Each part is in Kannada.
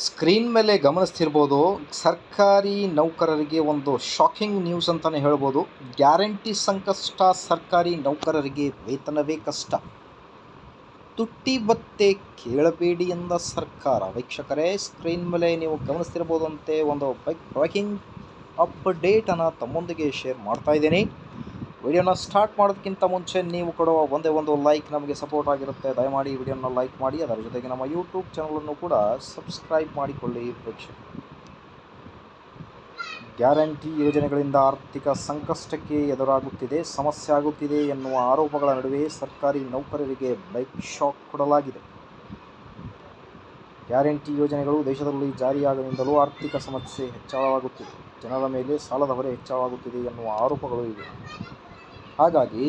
ಸ್ಕ್ರೀನ್ ಮೇಲೆ ಗಮನಿಸ್ತಿರ್ಬೋದು, ಸರ್ಕಾರಿ ನೌಕರರಿಗೆ ಒಂದು ಶಾಕಿಂಗ್ ನ್ಯೂಸ್ ಅಂತಲೇ ಹೇಳ್ಬೋದು. ಗ್ಯಾರಂಟಿ ಸಂಕಷ್ಟ, ಸರ್ಕಾರಿ ನೌಕರರಿಗೆ ವೇತನವೇ ಕಷ್ಟ. ತುಟ್ಟಿ ಬತ್ತೆ ಕೇಳಬೇಡಿ ಎಂದ ಸರ್ಕಾರ. ವೀಕ್ಷಕರೇ, ಸ್ಕ್ರೀನ್ ಮೇಲೆ ನೀವು ಗಮನಿಸ್ತಿರ್ಬೋದಂತೆ ಒಂದು ಬೈಕ್ ಬ್ರೇಕಿಂಗ್ ಅಪ್ಡೇಟನ್ನು ತಮ್ಮೊಂದಿಗೆ ಶೇರ್ ಮಾಡ್ತಾ ಇದ್ದೀನಿ. ವಿಡಿಯೋನ ಸ್ಟಾರ್ಟ್ ಮಾಡೋದಕ್ಕಿಂತ ಮುಂಚೆ ನೀವು ಕೊಡುವ ಒಂದೇ ಒಂದು ಲೈಕ್ ನಮಗೆ ಸಪೋರ್ಟ್ ಆಗಿರುತ್ತೆ. ದಯಮಾಡಿ ವಿಡಿಯೋನ ಲೈಕ್ ಮಾಡಿ, ಅದರ ಜೊತೆಗೆ ನಮ್ಮ ಯೂಟ್ಯೂಬ್ ಚಾನಲನ್ನು ಕೂಡ ಸಬ್ಸ್ಕ್ರೈಬ್ ಮಾಡಿಕೊಳ್ಳಿ ಪ್ರೇಕ್ಷಕ ಗ್ಯಾರಂಟಿ ಯೋಜನೆಗಳಿಂದ ಆರ್ಥಿಕ ಸಂಕಷ್ಟಕ್ಕೆ ಎದುರಾಗುತ್ತಿದೆ, ಸಮಸ್ಯೆ ಆಗುತ್ತಿದೆ ಎನ್ನುವ ಆರೋಪಗಳ ನಡುವೆ ಸರ್ಕಾರಿ ನೌಕರರಿಗೆ ಬೈಕ್ ಶಾಕ್ ಕೊಡಲಾಗಿದೆ. ಗ್ಯಾರಂಟಿ ಯೋಜನೆಗಳು ದೇಶದಲ್ಲಿ ಜಾರಿಯಾಗದಿಂದಲೂ ಆರ್ಥಿಕ ಸಮಸ್ಯೆ ಹೆಚ್ಚಳವಾಗುತ್ತಿದೆ. ಜನರ ಮೇಲೆ ಸಾಲದ ಹೊರೆ ಹೆಚ್ಚಳವಾಗುತ್ತಿದೆ ಎನ್ನುವ ಆರೋಪಗಳು ಇವೆ. ಹಾಗಾಗಿ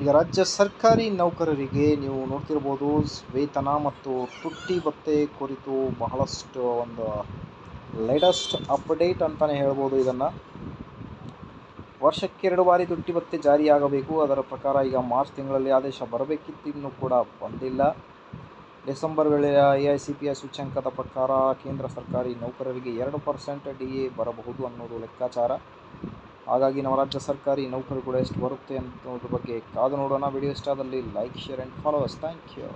ಈಗ ರಾಜ್ಯ ಸರ್ಕಾರಿ ನೌಕರರಿಗೆ ನೀವು ನೋಡ್ತಿರ್ಬೋದು ವೇತನ ಮತ್ತು ತುಟ್ಟಿ ಭತ್ತೆ ಕುರಿತು ಬಹಳಷ್ಟು ಒಂದು ಲೇಟೆಸ್ಟ್ ಅಪ್ಡೇಟ್ ಅಂತಲೇ ಹೇಳ್ಬೋದು ಇದನ್ನು. ವರ್ಷಕ್ಕೆ ಎರಡು ಬಾರಿ ತುಟ್ಟಿ ಭತ್ತೆ ಜಾರಿಯಾಗಬೇಕು. ಅದರ ಪ್ರಕಾರ ಈಗ ಮಾರ್ಚ್ ತಿಂಗಳಲ್ಲಿ ಆದೇಶ ಬರಬೇಕಿತ್ತು. ಇನ್ನೂ ಕೂಡ ಬಂದಿಲ್ಲ. ಡಿಸೆಂಬರ್ ವೇಳೆ A I C P I ಸೂಚ್ಯಂಕದ ಪ್ರಕಾರ ಕೇಂದ್ರ ಸರ್ಕಾರಿ ನೌಕರರಿಗೆ ಎರಡು ಪರ್ಸೆಂಟ್ ಡಿ ಎ ಬರಬಹುದು ಅನ್ನೋದು ಲೆಕ್ಕಾಚಾರ. ಹಾಗಾಗಿ ನಮ್ಮ ರಾಜ್ಯ ಸರ್ಕಾರಿ ನೌಕರಿ ಕೂಡ ಎಷ್ಟು ಬರುತ್ತೆ ಅನ್ನೋದ್ರ ಬಗ್ಗೆ ಕಾದು ನೋಡೋಣ. ವಿಡಿಯೋ ಇಷ್ಟ ಆದಲ್ಲಿ like share and followers thank you